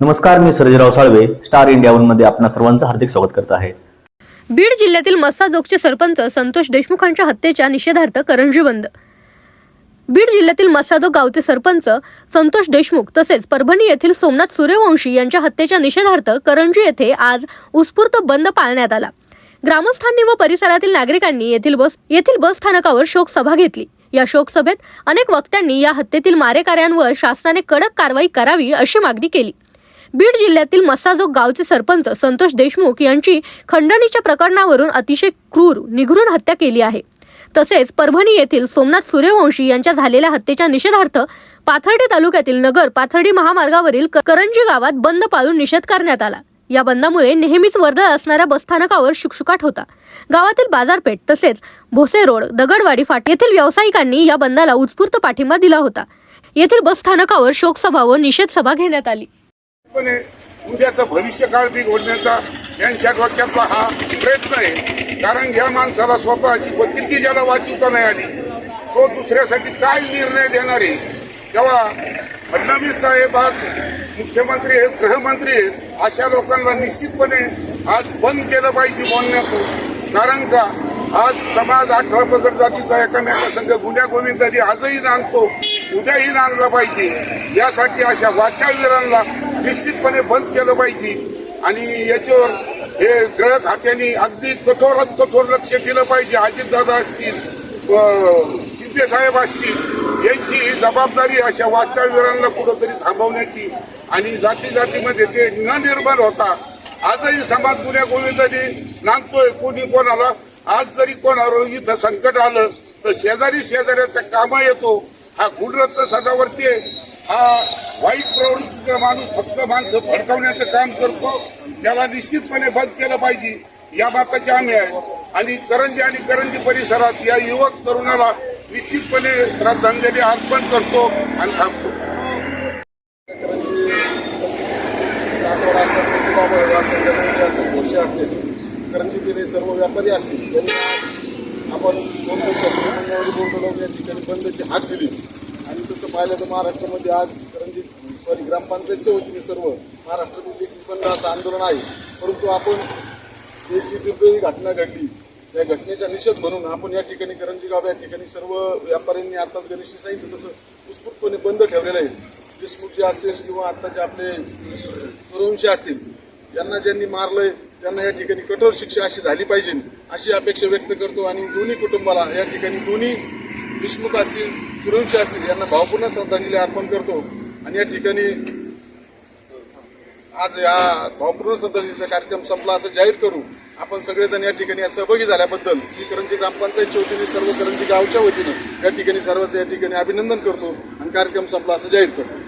नमस्कार मी Sarjerao Salve star India वनमध्ये आपणा सर्वांचं हार्दिक स्वागत करत आहे. बीड जिल्ह्यातील मस्साजोगचे सरपंच संतोष देशमुखांच्या हत्येच्या निषेधार्थ करंजी बंद बीड जिल्ह्यातील मस्साजोग गावचे सरपंच संतोष देशमुख तसेच परभणी येथील सोमनाथ सूर्यवंशी यांच्या हत्येच्या निषेधार्थ करंजी येथे आज उत्स्फूर्त बंद पाळण्यात आला. ग्रामस्थांनी व परिसरातील नागरिकांनी येथील बस येथील बस स्थानकावर शोक सभा घेतली. या शोकसभेत अनेक वक्त्यांनी या हत्येतील मारेकऱ्यांवर शासनाने कडक कारवाई करावी अशी मागणी केली. बीड जिल्ह्यातील मसाजोग गावचे सरपंच संतोष देशमुख यांची खंडणीच्या प्रकरणावरून अतिशय क्रूर निघरून हत्या केली आहे. तसेच परभणी येथील सोमनाथ सूर्यवंशी यांच्या झालेल्या हत्येच्या निषेधार्थ पाथर्डी तालुक्यातील नगर पाथर्डी महामार्गावरील करंजी गावात बंद पाळून निषेध करण्यात आला. या बंदामुळे नेहमीच वर्दळ असणाऱ्या बसस्थानकावर शुकशुकाट होता. गावातील बाजारपेठ तसेच भोसे रोड दगडवाडी फाट येथील व्यावसायिकांनी या बंदाला उत्स्फूर्त पाठिंबा दिला होता. येथील बसस्थानकावर शोकसभा व निषेध सभा घेण्यात आली. निश्चितपणे उद्याचं भविष्यकाळ बिघडण्याचा यांच्या डोक्यातला हा प्रयत्न आहे. कारण ह्या माणसाला स्वतःची किती ज्याला वाचवता नाही आली तो दुसऱ्यासाठी काय निर्णय देणार आहे? तेव्हा फडणवीस साहेब आज मुख्यमंत्री आहेत गृहमंत्री आहेत अशा लोकांना निश्चितपणे आज बंद केलं पाहिजे बोलण्यातून कारण का आज समाज अठरा पगड जातीचा एकामेका संघ गुन्ह्या गोविंदारी आजही नांदतो उद्याही नांदला पाहिजे. यासाठी अशा वाचाळवीरांना निश्चितपणे बंद केलं पाहिजे. आणि याच्यावर हे ग्रह खात्याने अगदी कठोरात कठोर लक्ष दिलं पाहिजे. अजितदादा असतील शिंदे असतील यांची ही जबाबदारी अशा वाचाळवीरांना कुठंतरी थांबवण्याची आणि जाती जातीमध्ये ते न निर्माण होता. आजही समाज गुन्ह्या गोविंदाने नांदतोय कोणी कोणाला आज जरी कोणावर इथं संकट आलं तर शेजारी शेजाऱ्याचा कामं येतो. हा गुणरत्न सदावरती आहे. हा वाईट प्रवृत्तीचा माणूस फक्त माणसं भडकवण्याचं काम करतो त्याला निश्चितपणे बंद केलं पाहिजे. या बाताचे आम्ही आहे आणि करंजी आणि करंजी परिसरात या युवक तरुणाला निश्चितपणे श्रद्धांजली अर्पण करतो आणि थांबतो. गोष्टी असतील करंजीतील सर्व व्यापारी असतील त्यांनी आपण दोन या ठिकाणी बंदची हात दिली. आणि तसं पाहिलं तर महाराष्ट्रामध्ये आज रणजित सॉरी ग्रामपंचायतच्या वतीने सर्व महाराष्ट्रातील एक निबंध असं आंदोलन आहे. परंतु आपण एक जी दुर्दैवी घटना घडली. त्या घटनेचा निषेध म्हणून आपण या ठिकाणी करंजी गाव या ठिकाणी सर्व व्यापाऱ्यांनी आत्ताच गणेशने सांगितलं तसं उत्स्फूर्तपणे बंद ठेवलेलं आहे. देशमुख जे असतील किंवा आत्ताचे आपले सूर्यवंशी असतील ज्यांना ज्यांनी मारलंय त्यांना या ठिकाणी कठोर शिक्षा अशी झाली पाहिजे अशी अपेक्षा व्यक्त करतो. आणि दोन्ही कुटुंबाला या ठिकाणी दोन्ही विष्णुक असतील सूर्यवंशी असतील यांना भावपूर्ण श्रद्धांजली अर्पण करतो. आणि या ठिकाणी आज या भावपूर्ण श्रद्धांजलीचा कार्यक्रम संपला असं जाहीर करू. आपण सगळेजण या ठिकाणी सहभागी झाल्याबद्दल ही करंजी ग्रामपंचायतच्या वतीने सर्व करंजी गावच्या वतीने या ठिकाणी सर्वच या ठिकाणी अभिनंदन करतो आणि कार्यक्रम संपला असं जाहीर करतो.